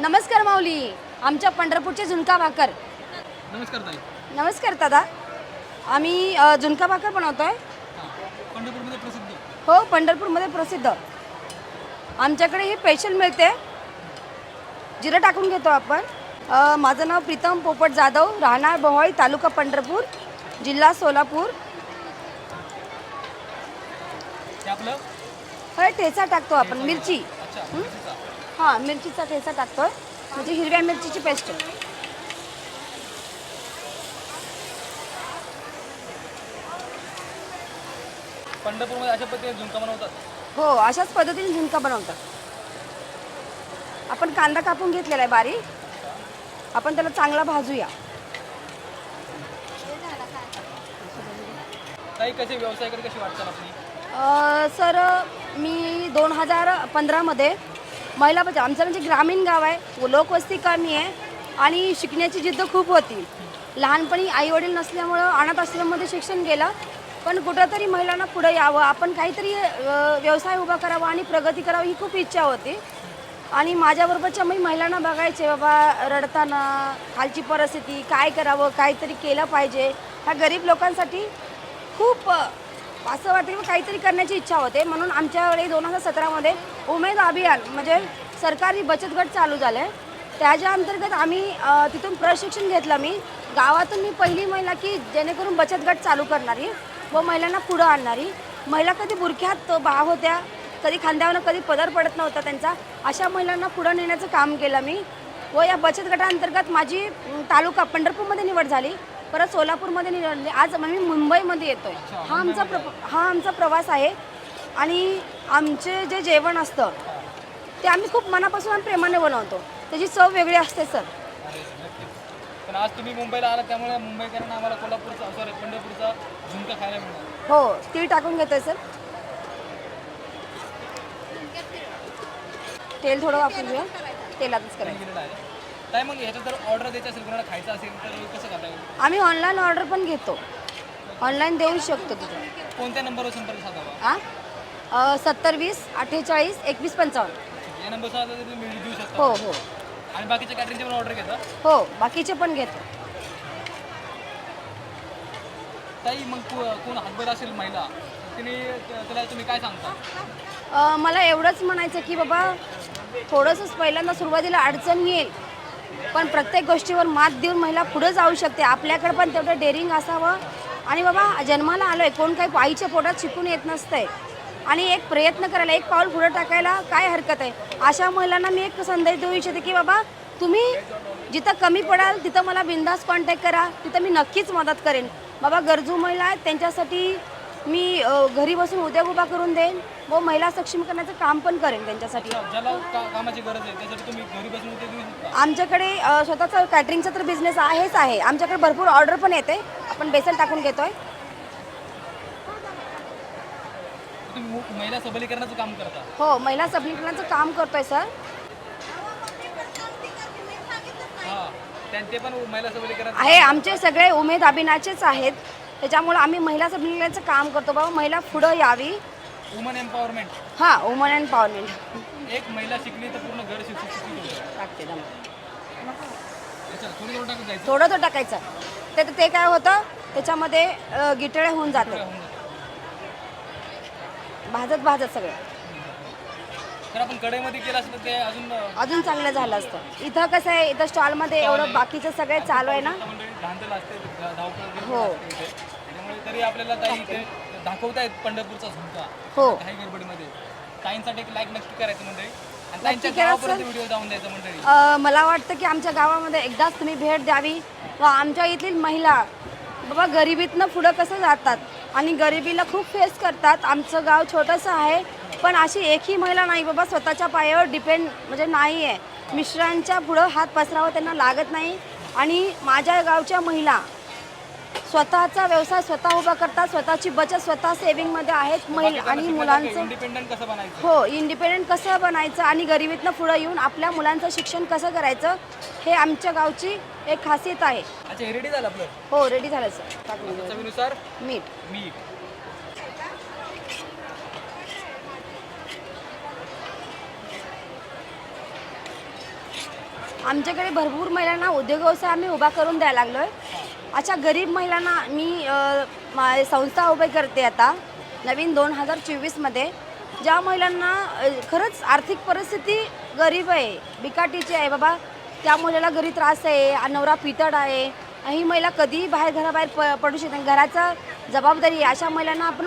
नमस्कार माऊली. आमच्या पंढरपूरचे झुणका भाकर. नमस्कार ताई. नमस्कार दादा. आम्ही अ, झुणका भाकर बनवतोय. हां पंढरपूरमध्ये प्रसिद्ध. हो पंढरपूरमध्ये प्रसिद्ध. आमच्याकडे ही स्पेशल मिळते. जिरं टाकून घेतो आपण. अ, माझं नाव प्रीतम पोपट जाधव राहणार बोहाळी तालुका पंढरपूर जिल्हा सोलापूर. हे आपलं? हे ठेचा टाकतो आपण मिरची. अच्छा? मिरचीचा. हां मिरचीचा ठेचा टाकतोय. म्हणजे हिरव्या मिरचीची पेस्ट पंढरपूरमध्ये अशा पद्धतीने झुणका बनवतात? हो अशाच पद्धतीने झुणका बनवतात. आपण कांदा कापून घेतलेला आहे बारीक. आपण त्याला चांगला भाजूया. ताई कसे व्यवसायाकडे कशी वाटतात आपली? अ, सर मी दोन हजार पंधरामध्ये महिला बचाव आमचं म्हणजे ग्रामीण गाव आहे. लोकवस्ती कमी आहे. आणि शिकण्याची जिद्द खूप होती. लहानपणी आईवडील नसल्यामुळं अनाथ आश्रममध्ये शिक्षण गेलं. पण कुठंतरी महिलांना पुढे यावं. आपण काहीतरी व्यवसाय उभा करावा आणि प्रगती करावी ही खूप इच्छा होती. आणि माझ्याबरोबरच्या मी महिलांना बघायचे बाबा रडताना खालची परिस्थिती काय करावं? काहीतरी केलं पाहिजे. ह्या गरीब लोकांसाठी खूप असं वाटतं की काहीतरी करण्याची इच्छा होते. म्हणून आमच्याकडे दोन हजार सतरामध्ये उमेद अभियान म्हणजे सरकारी बचत गट चालू झालं. आहे त्याच्या अंतर्गत आम्ही तिथून प्रशिक्षण घेतलं मी. गावातून मी पहिली महिला की जेणेकरून बचत गट चालू करणारी व महिलांना पुढं आणणारी. महिला कधी बुरख्यात बा होत्या कधी खांद्यावर कधी पदर पडत नव्हता त्यांचा अशा महिलांना पुढं नेण्याचं काम केलं मी. व या बचत गटाअंतर्गत माझी तालुका पंढरपूरमध्ये निवड झाली. परत सोलापूरमध्ये निवडली आज मी मुंबईमध्ये येतोय. हा आमचा प्र हा आमचा प्रवास आहे. आणि आमचे जे जेवण असतं ते आम्ही खूप मनापासून आणि प्रेमाने बनवतो. त्याची चव वेगळी असते सर. पण आज तुम्ही मुंबईला आलात त्यामुळे मुंबईकरांना आम्हाला कोल्हापूरचा सॉरी पंढरपूरचा झुणका खायला मिळणार. हो तीळ टाकून घेतोय सर. तेल थोडं वापरून घेऊया. तेलातच करायचं. ताई मग ह्याच्यात जर ऑर्डर द्यायची असेल कोणाला खायचं असेल तर कसं करता येईल? आम्ही ऑनलाईन ऑर्डर पण घेतो. ऑनलाईन देऊ शकतो तिथे. कोणत्या नंबरवर संपर्क साधावा? आ? सत्तर वीस अठ्ठेचाळीस एकवीस पंचावन्न. या नंबर साधा तरी तुम्ही देऊ शकता. हो हो. आणि बाकीच्या कॅटरिंगचे पण ऑर्डर घेता? हो बाकीचे पण घेतो. ताई मग को- कोण हातभर असेल महिला तिने त्याला तुम्ही काय सांगता? अ, मला एवढंच म्हणायचं की बाबा थोडंसंच पहिल्यांदा सुरुवातीला अडचण येईल. पण प्रत्येक गोष्टीवर मात देऊन महिला पुढे जाऊ शकते. आपल्याकडे पण तेवढं डेअरिंग असावं. आणि बाबा जन्माला आलोय. कोण काही आईच्या पोटात शिकून येत नसतंय. आणि एक प्रयत्न करायला एक पाऊल पुढे टाकायला काय हरकत आहे? अशा महिलांना मी एक संदेश देऊ इच्छिते की बाबा तुम्ही जिथं कमी पडाल तिथं मला बिंदास कॉन्टॅक्ट करा. तिथं मी नक्कीच मदत करेन. बाबा गरजू महिला आहेत त्यांच्यासाठी मी घरी बसून उद्योग उभा करून देईन व महिला सक्षमीकरणाचं काम पण करेन त्यांच्यासाठी. कामाची गरज आहे आमच्याकडे स्वतःचा कॅटरिंगचा तर बिझनेस आहेच आहे. आमच्याकडे भरपूर ऑर्डर पण येते. आपण बेसन टाकून घेतोय. महिला सबलीकरणाचं काम करता? हो महिला सबलीकरणाचं काम करतोय सर. हा त्यां- ते पण महिला सबलीकरण आहे आमचे सगळे उमेद अभिनाचेच आहेत. त्याच्यामुळे आम्ही महिला सबलीकरणाचं काम करतो बाबा. महिला पुढं यावी. वुमन एम्पॉवरमेंट हां वुमन एम्पॉवरमेंट एक महिला शिकली तर पूर्ण घर शिक्षित होतं टाकते दम. अच्छा थोडं थोडं टाकत जायचं. थोडं तो टाकायचं. ते ते काय होतं? त्याच्यामध्ये अ, गिटळे होऊन जाते. भाजत भाजत सगळं. तर आपण कढईमध्ये केलं असतं तर ते अजून अं, अजून चांगलं झालं असतं. इथं कसं आहे इथं स्टॉलमध्ये एवढं बाकीचं सगळे चालू आहे ना? मंडळी धांदल असते धा- धावपळ वगैरे हो. असते इथे. तरी आपल्याला ताई इथे दाखवतायत पंढरपूरचा हो. काही गडबडीमध्ये. ताईंसाठी एक लाईक नक्की करायचं मंडळी. आणि नक्की ताईंच्या करा, गावापर्यंत सर. व्हिडिओ जाऊन द्यायचा मंडळी. अ, मला वाटतं की आमच्या गावामध्ये एकदाच तुम्ही भेट द्यावी. व आमच्या इथली महिला बाबा गरिबीतनं पुढं कसं जातात? आणि गरिबीला खूप फेस करतात. आमचं गाव छोटंसं आहे. पण अशी एकही महिला नाही बाबा स्वतःच्या पायावर डिपेंड म्हणजे नाही आहे मिश्रांच्या पुढं हात पसरावं त्यांना लागत नाही. आणि माझ्या गावच्या महिला स्वतःचा व्यवसाय स्वतः उभा करतात स्वतःची बचत स्वतः सेविंगमध्ये आहेत महिला आणि मुलांचं इंडिपेंडंट कसं बनायचं? हो इंडिपेंडेंट कसं बनायचं आणि गरिबीतनं पुढं येऊन आपल्या मुलांचं शिक्षण कसं करायचं हे आमच्या गावची एक खासियत आहे. अच्छा हे रेडी झालं आपलं? हो रेडी झालं सर. चवीनुसार? मीठ. मीठ. आमच्याकडे भरपूर महिलांना उद्योग व्यवसाय आम्ही उभा करून द्यायला लागलो आहे अशा गरीब महिलांना मी मा- संस्था उभी करते आता नवीन दोन हजार चोवीसमध्ये ज्या महिलांना खरंच आर्थिक परिस्थिती गरीब आहे बिकाटीची आहे बाबा त्या महिलेला घरी त्रास आहे नवरा पितड आहे ही महिला कधीही बाहेर घराबाहेर प पडू शकते नाही. घराचा जबाबदारी अशा महिलांना आपण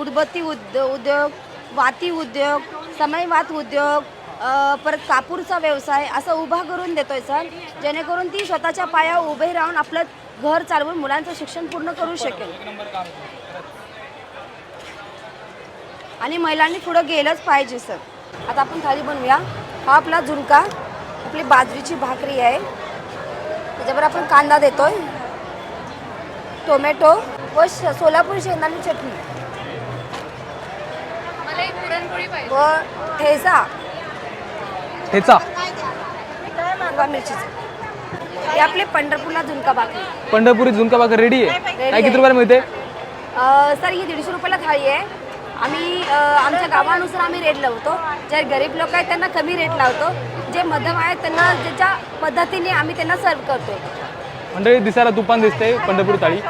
उदबत्ती उद्योग उद्योग वाती उद्योग समयवात उद्योग परत कापूरचा व्यवसाय असं उभा करून देतोय सर जेणेकरून ती स्वतःच्या पायावर उभे राहून आपलं घर चालवून मुलांचं शिक्षण पूर्ण करू शकेल. आणि महिलांनी पुढं गेलंच पाहिजे सर. आता आपण थाली बनवूया. हा आपला झुणका आपली बाजरीची भाकरी आहे. त्याच्यावर आपण कांदा देतोय. टोमॅटो व सोलापूर शेंगदाणे चटणी. व ठेचा. ठेचा हिरवा मिरचीचा हे आपले पंढरपूरला झुणका भाकरी. पंढरपुरी झुणका भाकर रेडी आहे? काय किती रुपयाला मिळते? अ, सर ही दीडशे रुपयाला थाळी आहे. आम्ही अ, आमच्या गावानुसार आम्ही रेट लावतो. जे गरीब लोक आहेत त्यांना कमी रेट लावतो. जे मध्यम आहेत त्यांना ज्याच्या पद्धतीने आम्ही त्यांना सर्व करतो मंडळी दिसायला तुफान दिसते पंढरपुरी थाळी.